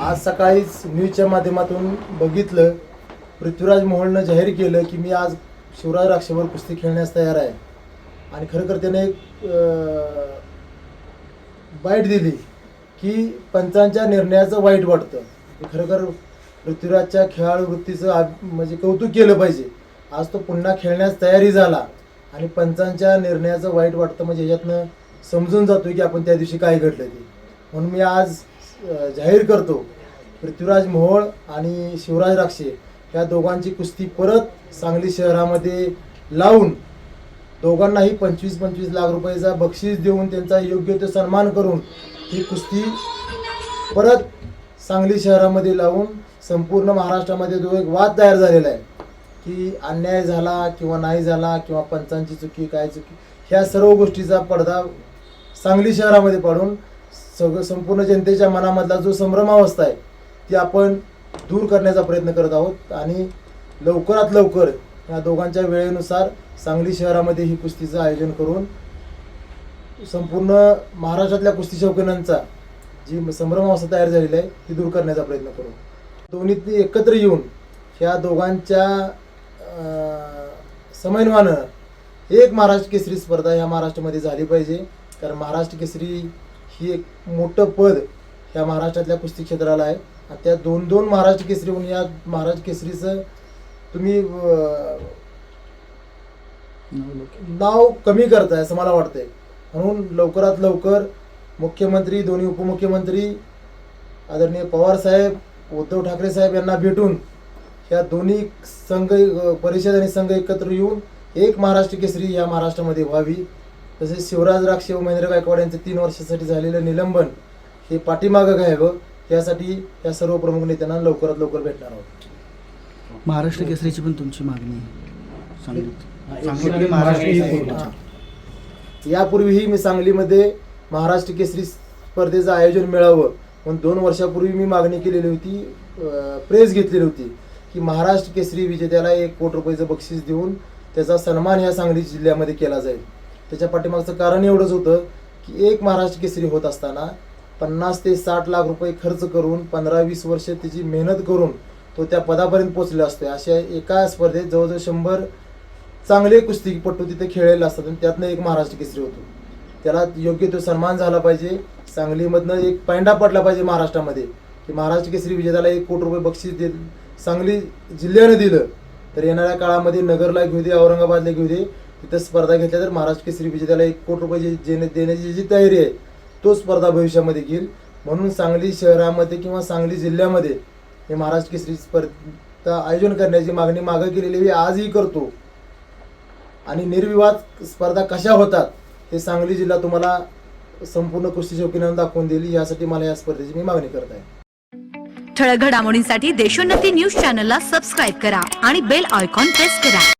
आज सकाळीच न्यूजच्या माध्यमातून बघितलं पृथ्वीराज मोहोळनं जाहीर केलं की मी आज शिवराज राक्षेवर कुस्ती खेळण्यास तयार आहे. आणि खरं तर त्याने एक बाईट दिली की पंचांच्या निर्णयाचं वाईट वाटतं. खरंखर खरं तर पृथ्वीराजच्या खेळाडू वृत्तीचं म्हणजे कौतुक केलं पाहिजे. आज तो पुन्हा खेळण्यास तयारी झाला आणि पंचांच्या निर्णयाचं वाईट वाटतं म्हणजे ह्याच्यातनं समजून जातो की आपण त्या दिवशी काय घडलं ते. म्हणून मी आज जाहीर करतो. पृथ्वीराज मोहोळ आणि शिवराज राक्षे या दोघांची कुस्ती परत सांगली शहरामध्ये लावून दोघांनाही पंचवीस पंचवीस लाख रुपयाचा बक्षीस देऊन त्यांचा योग्य तो सन्मान करून ही कुस्ती परत सांगली शहरामध्ये लावून संपूर्ण महाराष्ट्रामध्ये जो एक वाद तयार झालेला आहे की अन्याय झाला किंवा नाही झाला किंवा पंचांची चुकी काय चुकी ह्या सर्व गोष्टीचा पडदा सांगली शहरामध्ये पाडून सगळं संपूर्ण जनतेच्या मनामधला जो संभ्रमावस्था आहे ती आपण दूर करण्याचा प्रयत्न करत आहोत. आणि लवकरात लवकर या दोघांच्या वेळेनुसार सांगली शहरामध्ये ही कुस्तीचं आयोजन करून संपूर्ण महाराष्ट्रातल्या कुस्ती शौकीनांचा जी संभ्रमावस्था तयार झालेली आहे ती दूर करण्याचा प्रयत्न करू. दोन्ही एकत्र येऊन ह्या दोघांच्या समन्वयानं एक महाराष्ट्र केसरी स्पर्धा ह्या महाराष्ट्रामध्ये झाली पाहिजे. कारण महाराष्ट्र केसरी ही एक मोठं पद ह्या महाराष्ट्रातल्या कुस्ती क्षेत्राला आहे. आणि त्या दोन दोन महाराष्ट्र केसरी होऊन या महाराष्ट्र केसरीचं तुम्ही नाव कमी करताय असं मला वाटतंय. म्हणून लवकरात लवकर मुख्यमंत्री दोन्ही उपमुख्यमंत्री आदरणीय पवार साहेब उद्धव ठाकरे साहेब यांना भेटून ह्या दोन्ही संघ परिषद आणि संघ एकत्र येऊन एक महाराष्ट्र केसरी या महाराष्ट्रामध्ये व्हावी. तसेच शिवराज राक्षे व महेंद्र गायकवाड यांचं तीन वर्षासाठी झालेलं निलंबन हे पाठीमागं घ्यावं यासाठी या सर्व प्रमुख नेत्यांना लवकरात लवकर भेटणार आहोत. महाराष्ट्र केसरीची पण तुमची मागणी आहे. सांगलीत महाराष्ट्र यापूर्वीही मी सांगलीमध्ये महाराष्ट्र केसरी स्पर्धेचं आयोजन मिळावं म्हणून दोन वर्षापूर्वी मी मागणी केलेली होती अं, प्रेस घेतलेली होती की महाराष्ट्र केसरी विजेत्याला एक कोटी रुपयाचं बक्षीस देऊन त्याचा सन्मान ह्या सांगली जिल्ह्यामध्ये केला जाईल. त्याच्या पाठीमागचं कारण एवढंच होतं की एक महाराष्ट्र केसरी होत असताना पन्नास ते साठ लाख रुपये खर्च करून पंधरा वीस वर्ष त्याची मेहनत करून तो त्या पदापर्यंत पोचलेला असतो अशा एका स्पर्धेत जवळजवळ शंभर चांगले कुस्तीपटू तिथे खेळलेले असतात आणि त्यातनं एक महाराष्ट्र केसरी होतो. त्याला योग्य तो सन्मान झाला पाहिजे. सांगलीमधनं एक पैंडा पडला पाहिजे महाराष्ट्रामध्ये. की महाराष्ट्र केसरी विजेत्याला एक कोटी रुपये बक्षीस दे सांगली जिल्ह्यानं दिलं. तर येणाऱ्या काळामध्ये नगरला घेऊ दे औरंगाबादला घेऊ दे. तिथं स्पर्धा घेतल्या तर महाराष्ट्र केसरी विजेत्याला एक कोटी रुपये जे- देण्याची जी तयारी आहे तो स्पर्धा भविष्यामध्ये घेईल. म्हणून सांगली शहरामध्ये किंवा सांगली जिल्ह्यामध्ये हे महाराष्ट्र केसरी स्पर्धा आयोजन करण्याची मागणी मागं केलेली मी आजही करतो. आणि निर्विवाद स्पर्धा कशा होतात हे सांगली जिल्हा तुम्हाला संपूर्ण कुस्ती शौकीनांना दाखवून देईल. यासाठी मला या स्पर्धेची मी मागणी करत आहे. ठळक घडामोडींसाठी देशोन्नती न्यूज चॅनलला सबस्क्राईब करा आणि बेल आयकॉन प्रेस करा.